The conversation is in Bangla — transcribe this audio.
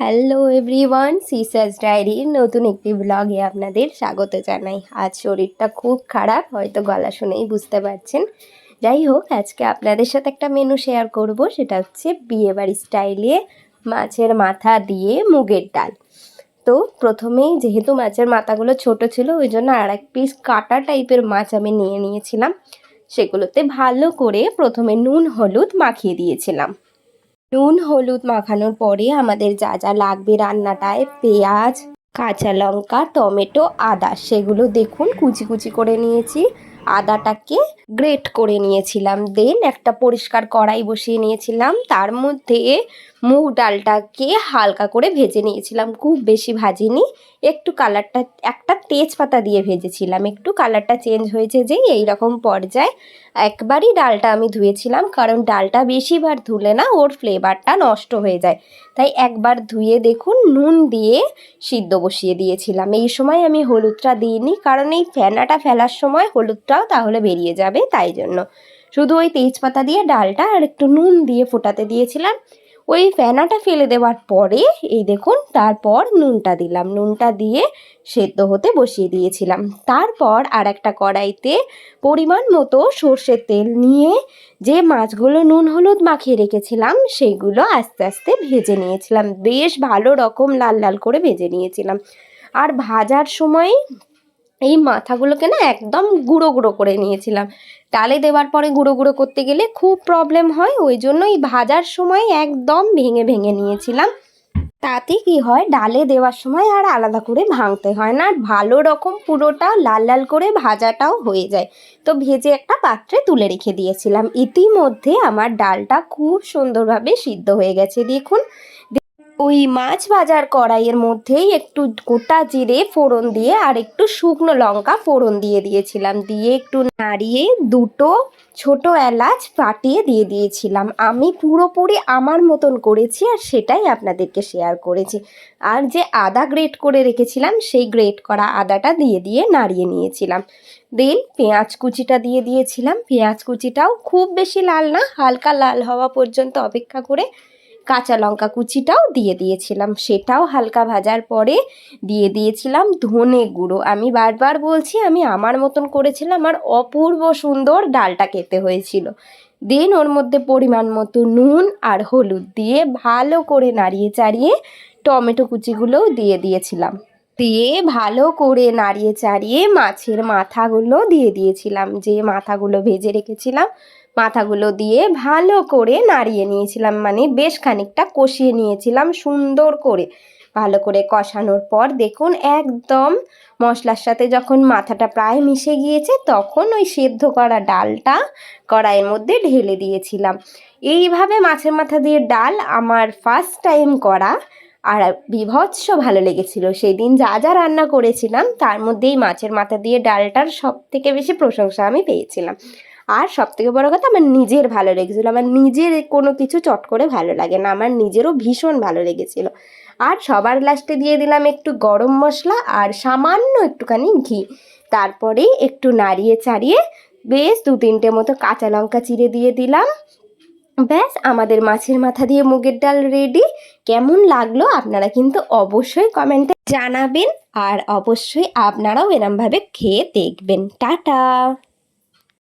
হ্যালো এভরিওয়ান সিসার্স ডায়েরির নতুন একটি ব্লগে আপনাদের স্বাগত জানাই। আজ শরীরটা খুব খারাপ, হয়তো গলা শুনেই বুঝতে পারছেন। যাই হোক, আজকে আপনাদের সাথে একটা মেনু শেয়ার করব, সেটা হচ্ছে বিয়েবাড়ি স্টাইলে মাছের মাথা দিয়ে মুগের ডাল। তো প্রথমেই যেহেতু মাছের মাথাগুলো ছোট ছিল, ওই জন্য আর এক পিস কাটা টাইপের মাছ আমি নিয়ে নিয়েছিলাম। সেগুলোতে ভালো করে প্রথমে নুন, হলুদ মাখিয়ে দিয়েছিলাম। নুন, হলুদ মাখানোর পরে আমাদের যা যা লাগবে রান্নাটায়, পেঁয়াজ, কাঁচা লঙ্কা, টমেটো, আদা, সেগুলো দেখুন কুচি কুচি করে নিয়েছি। আদাটাকে গ্রেট করে নিয়েছিলাম। দেন একটা পরিষ্কার কড়াই বসিয়ে নিয়েছিলাম। তার মধ্যে মুগ ডালটাকে হালকা করে ভেজে নিয়েছিলাম, খুব বেশি ভাজিনি। একটু কালারটা, একটা তেজপাতা দিয়ে ভেজেছিলাম, একটু কালারটা চেঞ্জ হয়েছে যে এই রকম পর্যায়ে একবারই ডালটা আমি ধুয়েছিলাম, কারণ ডালটা বেশিবার ধুলে না ওর ফ্লেভারটা নষ্ট হয়ে যায়। তাই একবার ধুয়ে দেখুন, নুন দিয়ে সিদ্ধ বসিয়ে দিয়েছিলাম। এই সময় আমি হলুদটা দিইনি, কারণ এই ফেনাটা ফেলার সময় হলুদটাও তাহলে বেরিয়ে যাবে, তাই জন্য। শুধু ওই তেজপাতা দিয়ে ডালটা আর একটু নুন দিয়ে ফোটাতে দিয়েছিলাম। ওই ফেনাটা ফেলে দেওয়ার পরে, এই দেখুন, তারপর নুনটা দিলাম। নুনটা দিয়ে সেদ্ধ হতে বসিয়ে দিয়েছিলাম। তারপর আর একটা কড়াইতে পরিমাণ মতো সর্ষের তেল নিয়ে যে মাছগুলো নুন হলুদ মাখিয়ে রেখেছিলাম সেইগুলো আস্তে আস্তে ভেজে নিয়েছিলাম। বেশ ভালো রকম লাল লাল করে ভেজে নিয়েছিলাম। আর ভাজার সময় এই মাথাগুলোকে না একদম গুঁড়ো গুঁড়ো করে নিয়েছিলাম। ডালে দেওয়ার পরে গুঁড়ো গুঁড়ো করতে গেলে খুব প্রবলেম হয়, ওই জন্যই ভাজার সময় একদম ভেঙে ভেঙে নিয়েছিলাম। তাতে কি হয়, ডালে দেওয়ার সময় আর আলাদা করে ভাঙতে হয় না, আর ভালো রকম পুরোটা লাল লাল করে ভাজাটাও হয়ে যায়। তো ভেজে একটা পাত্রে তুলে রেখে দিয়েছিলাম। ইতিমধ্যে আমার ডালটা খুব সুন্দরভাবে সিদ্ধ হয়ে গেছে, দেখুন। ওই মাছ ভাজার কড়াইয়ের মধ্যেই একটু গোটা জিরে ফোড়ন দিয়ে আর একটু শুকনো লঙ্কা ফোড়ন দিয়ে দিয়েছিলাম। দিয়ে একটু নাড়িয়ে দুটো ছোট এলাচ ফাটিয়ে দিয়ে দিয়েছিলাম। আমি পুরোপুরি আমার মতন করেছি আর সেটাই আপনাদেরকে শেয়ার করেছি। আর যে আদা গ্রেট করে রেখেছিলাম, সেই গ্রেট করা আদাটা দিয়ে দিয়ে নাড়িয়ে নিয়েছিলাম। দেন পেঁয়াজ কুচিটা দিয়ে দিয়েছিলাম। পেঁয়াজ কুচিটাও খুব বেশি লাল না, হালকা লাল হওয়া পর্যন্ত অপেক্ষা করে কাঁচা লঙ্কা কুচিটাও দিয়ে দিয়েছিলাম। সেটাও হালকা ভাজার পরে দিয়ে দিয়েছিলাম ধনে গুঁড়ো। আমি বারবার বলছি, আমি আমার মতন করেছিলাম, আর অপূর্ব সুন্দর ডালটা খেতে হয়েছিল। দেন ওর মধ্যে পরিমাণ মতো নুন আর হলুদ দিয়ে ভালো করে নাড়িয়ে চাড়িয়ে টমেটো কুচিগুলোও দিয়ে দিয়েছিলাম। দিয়ে ভালো করে নাড়িয়ে চাড়িয়ে মাছের মাথাগুলো দিয়ে দিয়েছিলাম। যে মাথাগুলো ভেজে রেখেছিলাম মাথাগুলো দিয়ে ভালো করে নাড়িয়ে নিয়েছিলাম মানে বেশ খানিকটা কষিয়ে নিয়েছিলাম সুন্দর করে। ভালো করে কষানোর পর দেখুন একদম মশলার সাথে যখন মাথাটা প্রায় মিশে গিয়েছে তখন ওই সেদ্ধ করা ডালটা কড়াইয়ের মধ্যে ঢেলে দিয়েছিলাম। এইভাবে মাছের মাথা দিয়ে ডাল আমার ফার্স্ট টাইম করা আর বিভৎস ভালো লেগেছিল। সেই দিন যা যা রান্না করেছিলাম তার মধ্যেই মাছের মাথা দিয়ে ডালটার সব থেকে বেশি প্রশংসা আমি পেয়েছিলাম। আর সব থেকে বড়ো কথা, আমার নিজের ভালো লেগেছিলো। আমার নিজের কোনো কিছু চট করে ভালো লাগে না, আমার নিজেরও ভীষণ ভালো লেগেছিলো। আর সবার লাস্টে দিয়ে দিলাম একটু গরম মশলা আর সামান্য একটুখানি ঘি। তারপরে একটু নাড়িয়ে চাড়িয়ে বেশ দু তিনটে মতো কাঁচা লঙ্কা চিড়ে দিয়ে দিলাম। ব্যাস, আমাদের মাছের মাথা দিয়ে মুগের ডাল রেডি কেমন লাগল আপনারা কিন্তু অবশ্যই কমেন্টে জানাবেন। আর অবশ্যই আপনারাও এরমভাবে খেয়ে দেখবেন। টাটা!